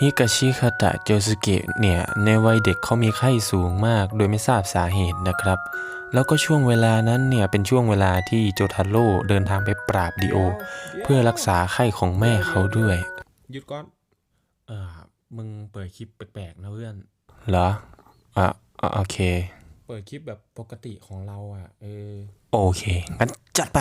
ฮิกาชิคาตะโจสุเกะเนี่ยในวัยเด็กเขามีไข้สูงมาก โดยไม่ทราบสาเหตุนะครับ แล้วก็ช่วงเวลานั้นเนี่ยเป็นช่วงเวลาที่โจทาโร่เดินทางไปปราบดิโอ เพื่อรักษาไข้ของแม่เขาด้วยหยุดก่อนเออมึงเปิดคลิปแปลกๆนะเพื่อน เหรออะอะโอเค เปิดคลิปแบบปกติของเราอะเออ โอเคงั้นจัดไป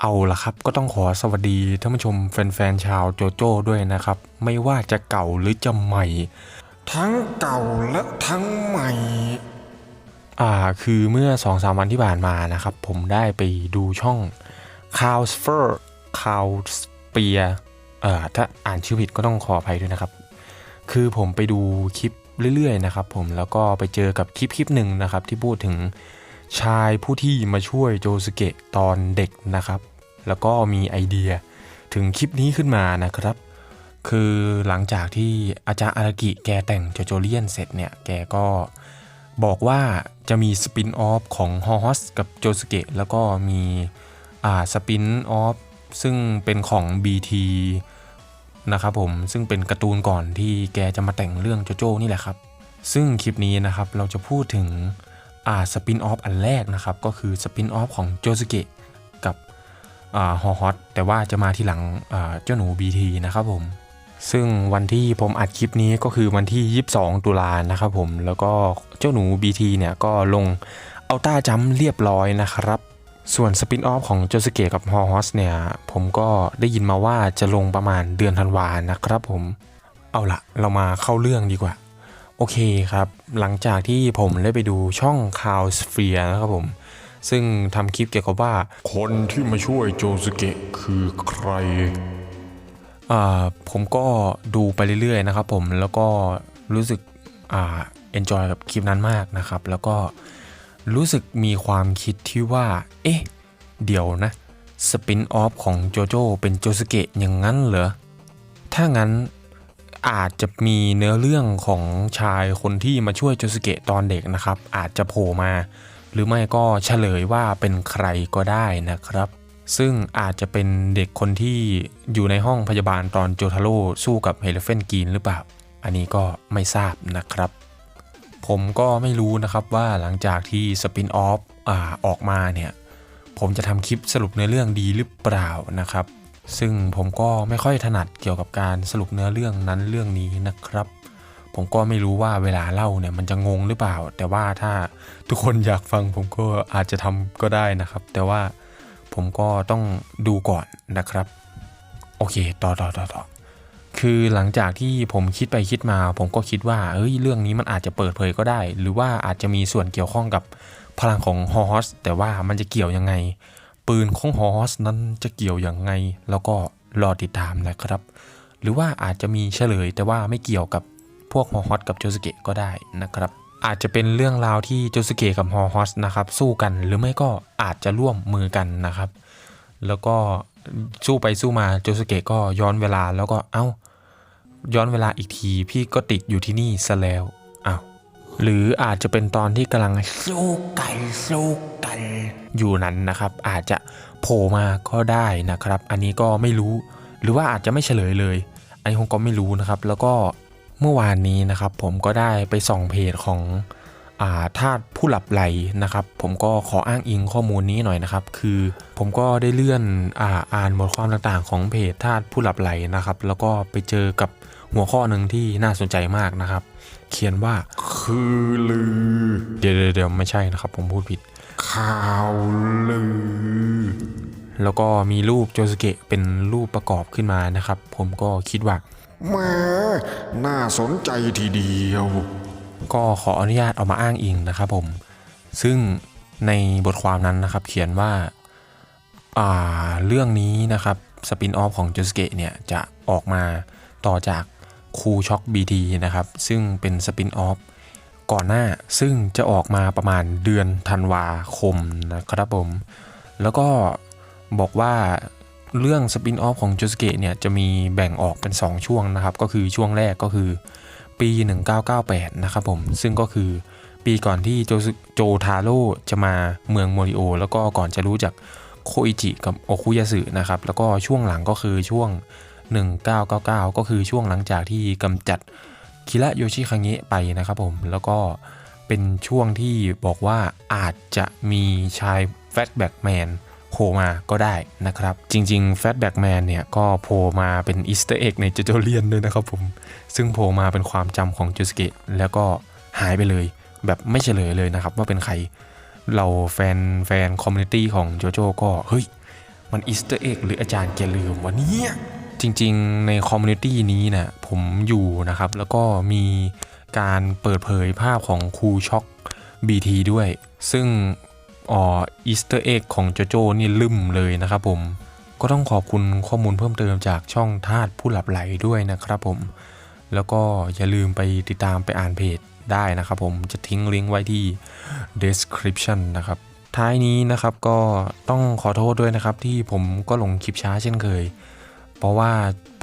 เอาละครับ ก็ต้องขอสวัสดีท่านผู้ชมแฟนๆชาวโจโจ้ด้วยนะครับ ไม่ว่าจะเก่าหรือจะใหม่ ทั้งเก่าและทั้งใหม่ อ่าคือเมื่อ2อสามวันที่ผ่านมานะครับ ผมได้ไปดูช่อง c o w s f e r c o w s p e a r เอ่อถ้าอ่านชื่อผิดก็ต้องขออภัยด้วยนะครับ คือผมไปดูคลิปเรื่อยๆนะครับผมแล้วก็ไปเจอกับคลิปคลิปหนึ่งนะครับที่พูดถึงชายผู้ที่มาช่วยโจสเกะตอนเด็กนะครับ แล้วก็มีไอเดียถึงคลิปนี้ขึ้นมานะครับ คือหลังจากที่อาจารย์อารากิแกแต่งโจโจเลียนเสร็จเนี่ยแกก็บอกว่าจะมีสปินออฟของฮอฮอสกับโจสเกะแล้วก็มีอ่าสปินออฟซึ่งเป็นของ BT นะครับผมซึ่งเป็นการ์ตูนก่อนที่แกจะมาแต่งเรื่องโจโจ้นี่แหละครับ ซึ่งคลิปนี้นะครับเราจะพูดถึงอ่าสปินออฟอันแรกนะครับ ก็คือสปินออฟของโจสเกะ ฮอฮอตแต่ว่าจะมาทีหลังเจ้าหนู BT นะครับผม ซึ่งวันที่ผมอัดคลิปนี้ก็คือวันที่ 22 ตุลานะครับผม แล้วก็เจ้าหนู BT เนี่ยก็ลงเอาต้าจัมเรียบร้อยนะครับ ส่วนสปินออฟของโจสเกกับฮอฮอสเนี่ย ผมก็ได้ยินมาว่าจะลงประมาณเดือนธันวานะครับผม เอาละเรามาเข้าเรื่องดีกว่า โอเคครับ หลังจากที่ผมได้ไปดูช่อง c o w s p h e r e นะครับผม ซึ่งทำคลิปเกี่ยวกับว่า คนที่มาช่วยโจสเกะคือใครผมก็ดูไปเรื่อยๆนะครับผมแล้วก็รู้สึกอ่า enjoy กับคลิปนั้นมากนะครับ แล้วก็รู้สึกมีความคิดที่ว่า เอ๊ะ เดี๋ยวนะ สปินออฟของโจโจเป็นโจสเกะอย่างนั้นเหรอ ถ้างั้นอาจจะมีเนื้อเรื่องของชายคนที่มาช่วยโจสเกะตอนเด็กนะครับ อาจจะโผล่มา หรือไม่ก็เฉลยว่าเป็นใครก็ได้นะครับ ซึ่งอาจจะเป็นเด็กคนที่อยู่ในห้องพยาบาลตอนโจทาโร่สู้กับเฮเลเฟนกีนหรือเปล่า อันนี้ก็ไม่ทราบนะครับ ผมก็ไม่รู้นะครับว่าหลังจากที่สปินออฟอ่าออกมาเนี่ย ผมจะทำคลิปสรุปเนื้อเรื่องดีหรือเปล่านะครับ ซึ่งผมก็ไม่ค่อยถนัดเกี่ยวกับการสรุปเนื้อเรื่องนั้นเรื่องนี้นะครับ ผมก็ไม่รู้ว่าเวลาเล่าเนี่ยมันจะงงหรือเปล่า แต่ว่าถ้าทุกคนอยากฟังผมก็อาจจะทำก็ได้นะครับ แต่ว่าผมก็ต้องดูก่อนนะครับ โอเค ต่อต่อต่อต่อคือหลังจากที่ผมคิดไปคิดมา ผมก็คิดว่าเฮ้ยเรื่องนี้มันอาจจะเปิดเผยก็ได้ หรือว่าอาจจะมีส่วนเกี่ยวข้องกับพลังของฮอสแต่ว่ามันจะเกี่ยวยังไง ปืนของฮอสนั้นจะเกี่ยวยังไง แล้วก็รอติดตามนะครับ หรือว่าอาจจะมีเฉลยแต่ว่าไม่เกี่ยวกับ พวกฮอฮอสกับโจสเกะก็ได้นะครับอาจจะเป็นเรื่องราวที่โจสเกะกับฮอฮอสนะครับสู้กันหรือไม่ก็อาจจะร่วมมือกันนะครับ แล้วก็สู้ไปสู้มาโจสเกะก็ย้อนเวลาแล้วก็เอ้า ย้อนเวลาอีกทีพี่ก็ติดอยู่ที่นี่ซะแล้วอ้าวหรืออาจจะเป็นตอนที่กำลังสู้กันสู้กันอยู่นั้นนะครับ อาจจะโผล่มาก็ได้นะครับ อันนี้ก็ไม่รู้ หรือว่าอาจจะไม่เฉลยเลย อันนี้ผมก็ไม่รู้นะครับ แล้วก็ เมื่อวานนี้นะครับผมก็ได้ไปส่องเพจของอ่าธาตุผู้หลับไหลนะครับ ผมก็ขออ้างอิงข้อมูลนี้หน่อยนะครับ คือผมก็ได้เลื่อนอ่าอ่านบทความต่างๆ ของเพจธาตุผู้หลับไหลนะครับ แล้วก็ไปเจอกับหัวข้อหนึ่งที่น่าสนใจมากนะครับ เขียนว่าคือลือ เดี๋ยวเดี๋ยวเดี๋ยวไม่ใช่นะครับ ผมพูดผิด ข่าวลือ แล้วก็มีรูปโจสเกะเป็นรูปประกอบขึ้นมานะครับ ผมก็คิดว่า แหมาน่าสนใจทีเดียว ก็ขออนุญาตเอามาอ้างอิงนะครับผม ซึ่งในบทความนั้นนะครับเขียนว่าอ่าเรื่องนี้นะครับสปินออฟของจูสเกะเนี่ยจะออกมาต่อจากคูช็อกบีทีนะครับ ซึ่งเป็นสปินออฟก่อนหน้าซึ่งจะออกมาประมาณเดือนธันวาคมนะครับผม แล้วก็บอกว่า เรื่องสปินออฟของจูสเกะเนี่ยจะมีแบ่งออกเป็น 2 ช่วงนะครับ ก็คือช่วงแรกก็คือปี 1998 นะครับผม ซึ่งก็คือปีก่อนที่โจโจทาโร่จะมาเมืองโมริโอ แล้วก็ก่อนจะรู้จักโคอิจิกับโอคุยาสึนะครับ แล้วก็ช่วงหลังก็คือช่วง 1999 ก็คือช่วงหลังจากที่กำจัดคิระโยชิคังเงะไปนะครับผม แล้วก็เป็นช่วงที่บอกว่าอาจจะมีชายแฟตแบ็กแมน ผล่มาก็ได้นะครับ จริงๆแฟตแบ็กแมนเนี่ยก็โผล่มาเป็นอีสเตอร์เอ็กในโจโจเลียนด้วยนะครับผม ซึ่งโผล่มาเป็นความจำของจูสเกะแล้วก็หายไปเลย แบบไม่เฉลยเลยนะครับ ว่าเป็นใครเราแฟนแฟนคอมมูนิตี้ของโจโจก็ เฮ้ย มันอีสเตอร์เอ็กหรืออาจารย์แกลืมวะเนี่ยจริงๆ ในคอมมูนิตี้นี้นะผมอยู่นะครับ แล้วก็มีการเปิดเผยภาพของครูช็อก BT ด้วย ซึ่ง อ๋ออีสเตอร์เอ็กของโจโจนี่ลืมเลยนะครับผม ก็ต้องขอบคุณข้อมูลเพิ่มเติมจากช่องทาสผู้หลับไหลด้วยนะครับผม แล้วก็อย่าลืมไปติดตามไปอ่านเพจได้นะครับผมจะทิ้งลิงก์ไว้ที่ description นะครับท้ายนี้นะครับก็ต้องขอโทษด้วยนะครับที่ผมก็ลงคลิปช้าเช่นเคย เพราะว่า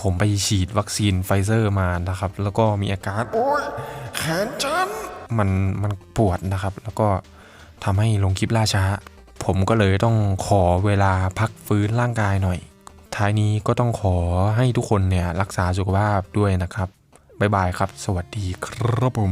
ผมไปฉีดวัคซีนไฟเซอร์มานะครับ แล้วก็มีอาการโอ้ยแขนฉันมันมันปวดนะครับ แล้วก็ ทำให้ลงคลิปล่าช้า ผมก็เลยต้องขอเวลาพักฟื้นร่างกายหน่อย ท้ายนี้ก็ต้องขอให้ทุกคนเนี่ยรักษาสุขภาพด้วยนะครับ บ๊ายบายครับ สวัสดีครับผม